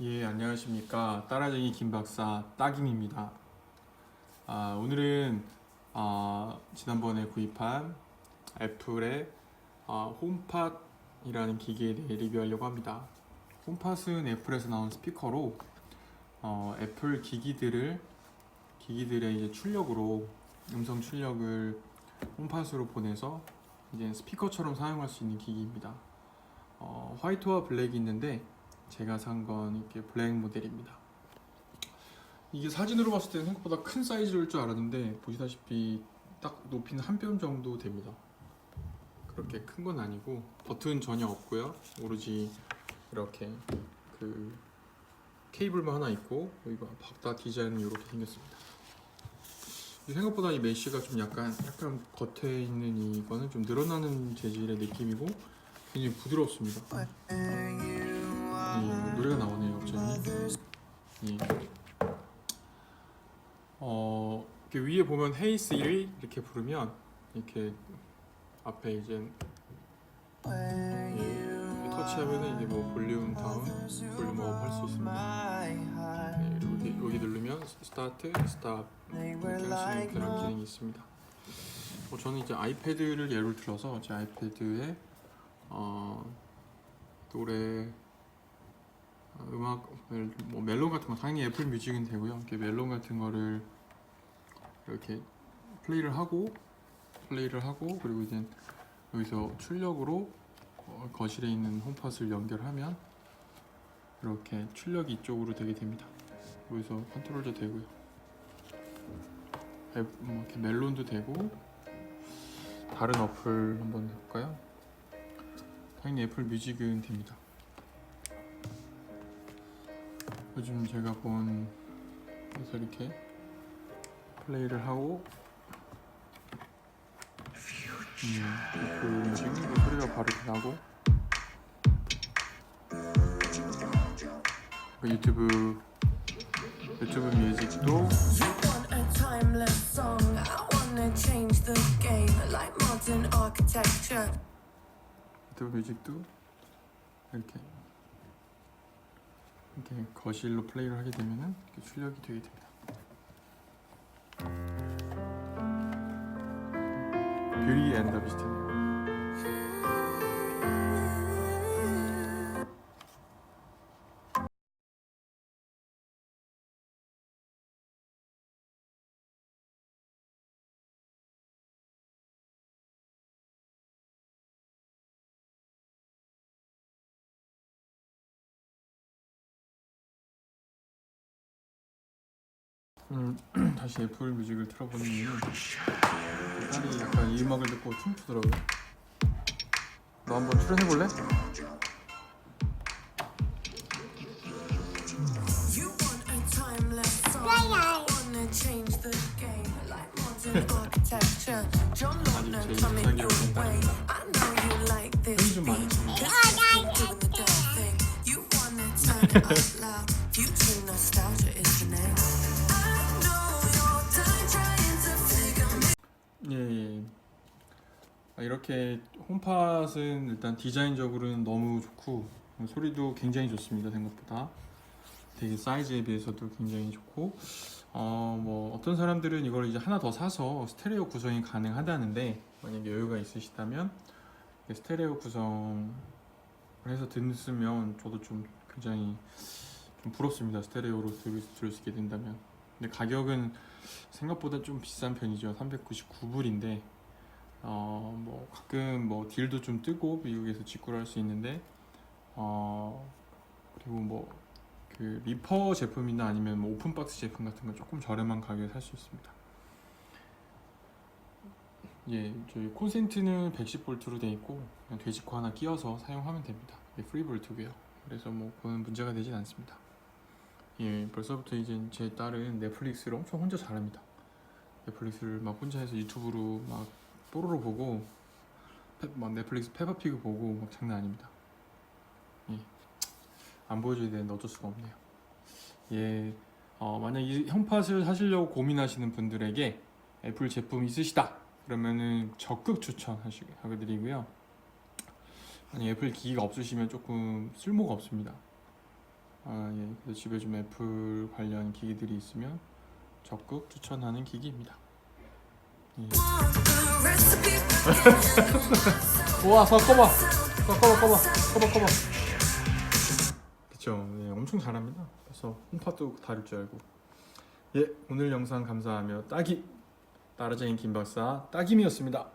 예, 안녕하십니까. 따라쟁이 김박사 따김입니다. 아, 오늘은 아, 지난번에 구입한 애플의 아, 홈팟이라는 기기에 대해 리뷰하려고 합니다. 홈팟은 애플에서 나온 스피커로 어, 애플 기기들을 기기들의 이제 출력으로 음성 출력을 홈팟으로 보내서 이제 스피커처럼 사용할 수 있는 기기입니다. 어, 화이트와 블랙이 있는데 제가 산 건 이렇게 블랙 모델입니다. 이게 사진으로 봤을 때 생각보다 큰 사이즈일 줄 알았는데 보시다시피 딱 높이는 한 뼘 정도 됩니다. 그렇게 큰 건 아니고 버튼 전혀 없고요. 오로지 이렇게 그 케이블만 하나 있고 여기가 박다 디자인은 이렇게 생겼습니다. 이 생각보다 이 메쉬가 좀 약간 약간 겉에 있는 이거는 좀 늘어나는 재질의 느낌이고 굉장히 부드럽습니다. 예, 노래가 나오네요 갑자기 예. 어 이렇게 위에 보면 헤이 시리 이렇게 부르면 이렇게 앞에 이제 예, 이렇게 터치하면은 이제 뭐 볼륨 다운, 볼륨 업 할 수 있습니다. 예, 여기, 여기 누르면 스타트, 스탑 이렇게 할 수 있는 그런 기능이 있습니다. 어, 저는 이제 아이패드를 예를 들어서 제 아이패드에 어, 노래 어, 음악을 뭐 멜론 같은 거 당연히 애플 뮤직은 되고요. 이렇게 멜론 같은 거를 이렇게 플레이를 하고 플레이를 하고 그리고 이제 여기서 출력으로 어, 거실에 있는 홈팟을 연결하면 이렇게 출력이 이쪽으로 되게 됩니다. 여기서 컨트롤도 되고요. 앱, 뭐 이렇게 멜론도 되고 다른 어플 한번 해볼까요? 당연히 애플 뮤직은 됩니다. 요즘 제가 본 그래서 이렇게 플레이를 하고 음, 뮤직 이 소리가 바로 나고 그 유튜브 유튜브 뮤직도. 유튜브 뮤직도 이렇게 이렇게 거실로 플레이를 하게 되면은 이렇게 출력이 되게 됩니다. 뷰리 앤더 비스트네요. 음, 다시 애플 뮤직을 틀어보는 이유는 딸이 약간 이 음악을 듣고 춤추더라고요. 너 한번 출연해볼래? I wanna change the game 이렇게 홈팟은 일단 디자인적으로는 너무 좋고 소리도 굉장히 좋습니다 생각보다. 되게 사이즈에 비해서도 굉장히 좋고. 어, 뭐 어떤 사람들은 이걸 이제 하나 더 사서 스테레오 구성이 가능하다는데 만약에 여유가 있으시다면 스테레오 구성을 해서 듣으면 저도 좀 굉장히 좀 부럽습니다 스테레오로 들을, 들을 수 있게 된다면. 근데 가격은 생각보다 좀 비싼 편이죠. 399불인데 어 뭐 가끔 뭐 딜도 좀 뜨고 미국에서 직구를 할 수 있는데 어 그리고 뭐 그 리퍼 제품이나 아니면 뭐 오픈 박스 제품 같은 건 조금 저렴한 가격에 살 수 있습니다. 예, 저희 콘센트는 110볼트로 돼 있고 그냥 돼지코 하나 끼워서 사용하면 됩니다. 예, 프리볼트고요. 그래서 뭐 그건 문제가 되진 않습니다. 예, 벌써부터 이제 제 딸은 넷플릭스를 엄청 혼자 잘합니다. 넷플릭스를 막 혼자 해서 유튜브로 막 뽀로로 보고 페, 막 넷플릭스 페퍼피그 보고 막 장난 아닙니다. 예, 안 보여줘야 되는데 어쩔 수가 없네요. 예, 어, 만약 이 홈팟을 사시려고 고민하시는 분들에게 애플 제품 있으시다 그러면은 적극 추천하시게 하드리고요. 아니 애플 기기가 없으시면 조금 쓸모가 없습니다. 아, 예. 그래서 집에 좀 애플 관련 기기들이 있으면 적극 추천하는 기기입니다. 서 꺼봐. 서 꺼봐, 꺼봐, 꺼봐, 꺼봐. 그쵸. 예, 엄청 잘합니다. 그래서 홈팟도 다룰 줄 알고. 예, 오늘 영상 감사하며 따기 따라쟁이 김박사 따김이었습니다.